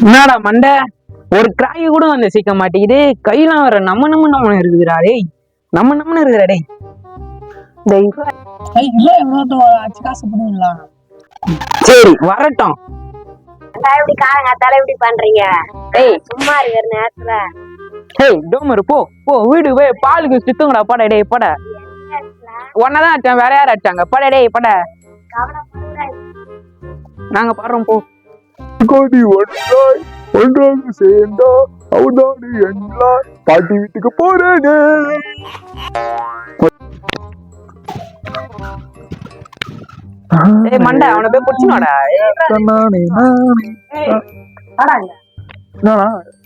என்னடா மண்டை? ஒரு கிராய் கூட வந்து சிக்க மாட்டேங்குது. கையெல்லாம் வர நம்ம நம்ம நம்ம இருக்குதுடா டேய். நம்ம நம்ம இருக்குதுடா டேய். டேய் இல்ல அச்சு காசு சரி வரட்டும். காலங்காத்தால இப்படி பண்றீங்க. டேய் சும்மா இருக்கிற நேரத்துல. ஏய் டோமர் போ போ வீடு போய் பாலுக்கு சுத்துங்கடா பட டேய் பட. உன்னதான் அடிச்சான் வேற யார் அடிச்சாங்க? பட டேய் பட. நாங்க பாடுறோம் போ. கோடி ஒன்றாய் ஒன்றாக சேர்ந்தா அவதாடி என்றாய். பாட்டி வீட்டுக்கு போறேனே. ஏய் மண்டை அவனை போய் புடிச்சுனோடா?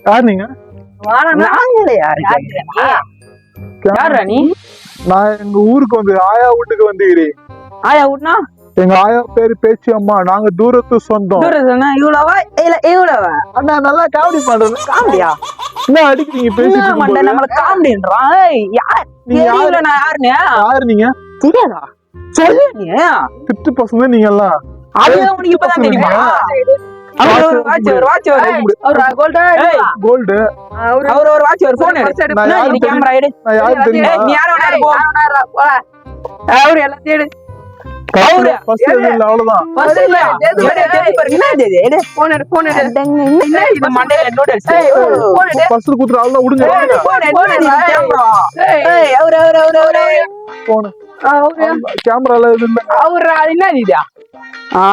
யார் நீங்க? யாரு நீ? நான் எங்க ஊருக்கு வந்து ஆயா வீட்டுக்கு வந்துக்கிறேன் ஆயா விட்னா? எங்க ஆயா பேரு பேச்சு அம்மா நாங்க தூரத்து சொந்தம். இவ்வளவா? இல்ல இவ்வளவா? அண்ணா நல்லா காமெடி பண்றேன் காமெடியா? என்ன அடிக்கிறீங்க இருக்கும்போது? நம்மள காமெடின்றான் யார்? நீங்க யாரு? நான் யாருன்னு யார் நீங்க? தெரியாதா? சொல்லு நீ திட்டு பசங்க நீங்க எல்லாம் அது உனக்கு இப்பதான் தெரியுமா? அவர் ஒரு வாட்ச் ஒரு வாட்ச் ஒரு ஏய், கோல்டு அவர் ஒரு வாட்ச் ஒரு போன் எடு. கேமரா எடு நீ வேணாலும் போ அவரு எல்லாத்தையும் எடு. கேமரால அவரு, அது என்ன இது? ஆ.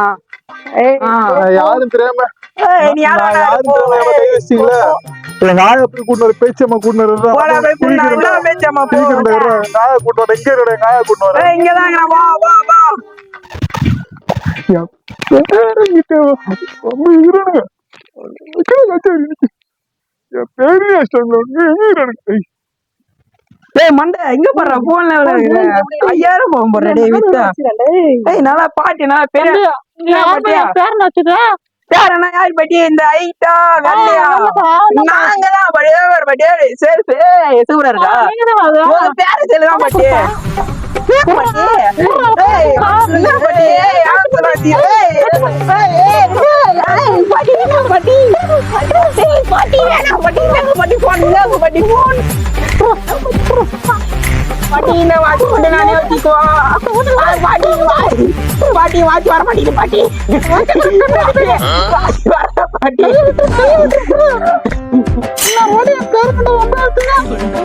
ஏய், ஆ. நான் யாரும் தெரியாம யாரும். தெரியாம எங்க ஆயா போய் கூட்டு பேச்சம்மா கூட்டு போடா, போய் கூட்டு வா, உள்ள பேச்சாமா, போ. நாயா கூட்டு வரேன் எங்க இருக்கடா நாயா கூட்டு வரேன் ஏய், இங்கதான் இருக்கிறான். வா, வா, வா. இங்க பாட்டி, நல்லா? பேர். யார் பாட்டி? இந்த ஐட்டா, வெள்ளையா? நாங்கதான் பாட்டி, ஏய், ஒரு பாட்டி, சரி, சரி, சூப்பரா இருக்கா? உங்க பேரு சொல்லுதான் பாட்டி. ஏன் பாட்டி? பாட்டி? பாட்டி, பாட்டி? பாட்டி, பாட்டி, பாட்டி, பாட்டி. பாட்டி, பாட்டி. பாட்டி, watch வர மாட்டேங்குது, பாட்டி. மாட்டேங்குது.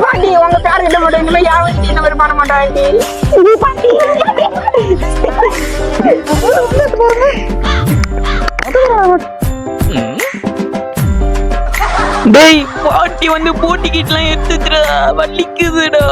பாட்டி உங்க பேர் மட்டும் இனிமே யாரும் இந்த மாதிரி பண்ண மாட்டாங்க பாட்டி. டேய் பாட்டி வந்து போட்டிக்கிட்டுலாம் எடுத்துச்சுடா வலிக்குதுடா.